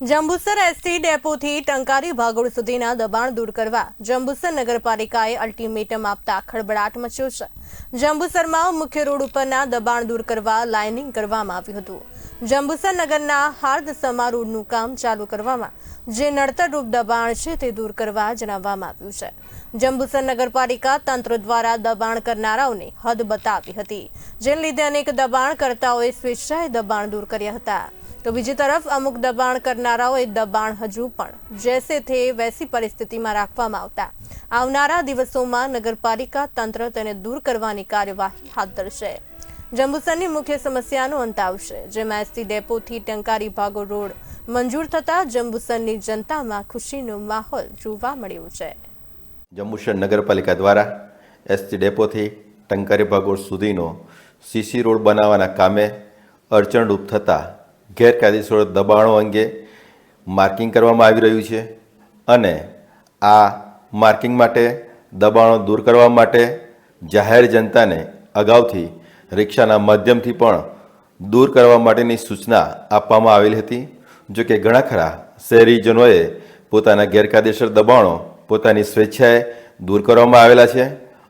Jambusar ST ડેપોથી Tankari ભાગોળ સુધીના દબાણ દૂર કરવા જંબુસર નગરપાલિકાએ અલ્ટિમેટમ આપતા ખળબળાટ મચ્યો છે. જંબુસરમાં મુખ્ય રોડ ઉપરના દબાણ દૂર કરવા લાઇનિંગ કરવામાં આવ્યું હતું. જંબુસર નગરના હાર્દસમા રોડનું કામ ચાલુ કરવામાં જે નડતરરૂપ દબાણ છે તે દૂર કરવા જણાવવામાં આવ્યું છે. જંબુસર નગરપાલિકા તંત્ર દ્વારા દબાણ કરનારાઓને હદ બતાવી હતી. જેને લીધે અનેક દબાણકર્તાઓએ સ્વેચ્છાએ દબાણ દૂર કર્યા હતા. તો બીજી તરફ અમુક દબાણ કરનારાઓએ દબાણ હજુ પણ જેસે થે વૈસી પરિસ્થિતિમાં રાખવામાં આવતા. આવનારા દિવસોમાં નગરપાલિકા તંત્ર તેને દૂર કરવાની કાર્યવાહી હાથ ધરશે. જંબુસરની મુખ્ય સમસ્યાનો અંત આવશે, જેમાં એસટી ડેપોથી ટંકારી ભાગો રોડ મંજૂર થતા જંબુસરની જનતામાં ખુશીનો માહોલ જોવા મળ્યો છે. જંબુસર નગરપાલિકા દ્વારા એસટી ડેપોથી ટંકારી ભાગોળ સુધીનો સીસી રોડ બનાવવાના કામે અડચણરૂપ થતાં ગેરકાયદેસર દબાણો અંગે માર્કિંગ કરવામાં આવી રહ્યું છે અને આ માર્કિંગ માટે દબાણો દૂર કરવા માટે જાહેર જનતાને અગાઉથી રિક્ષાના માધ્યમથી પણ દૂર કરવા માટેની સૂચના આપવામાં આવેલી હતી. જો કે ઘણા ખરા શહેરીજનોએ પોતાના ગેરકાયદેસર દબાણો પોતાની સ્વેચ્છાએ દૂર કરવામાં આવેલા છે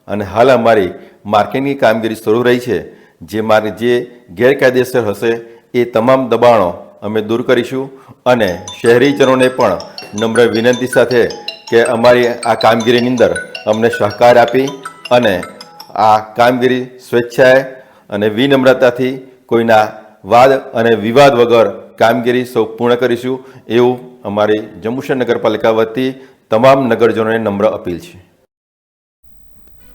અને હાલ અમારી માર્કિંગની કામગીરી શરૂ રહી છે. જે માર્ગ જે ગેરકાયદેસર હશે એ તમામ દબાણો અમે દૂર કરીશું અને શહેરીજનોને પણ નમ્ર વિનંતી સાથે કે અમારી આ કામગીરીની અંદર અમને સહકાર આપી અને આ કામગીરી સ્વેચ્છાએ અને વિનમ્રતાથી કોઈના વાદ અને વિવાદ વગર કામગીરી સૌ પૂર્ણ કરીશું એવું અમારી જંબુસર નગરપાલિકા વતી તમામ નગરજનોને નમ્ર અપીલ છે.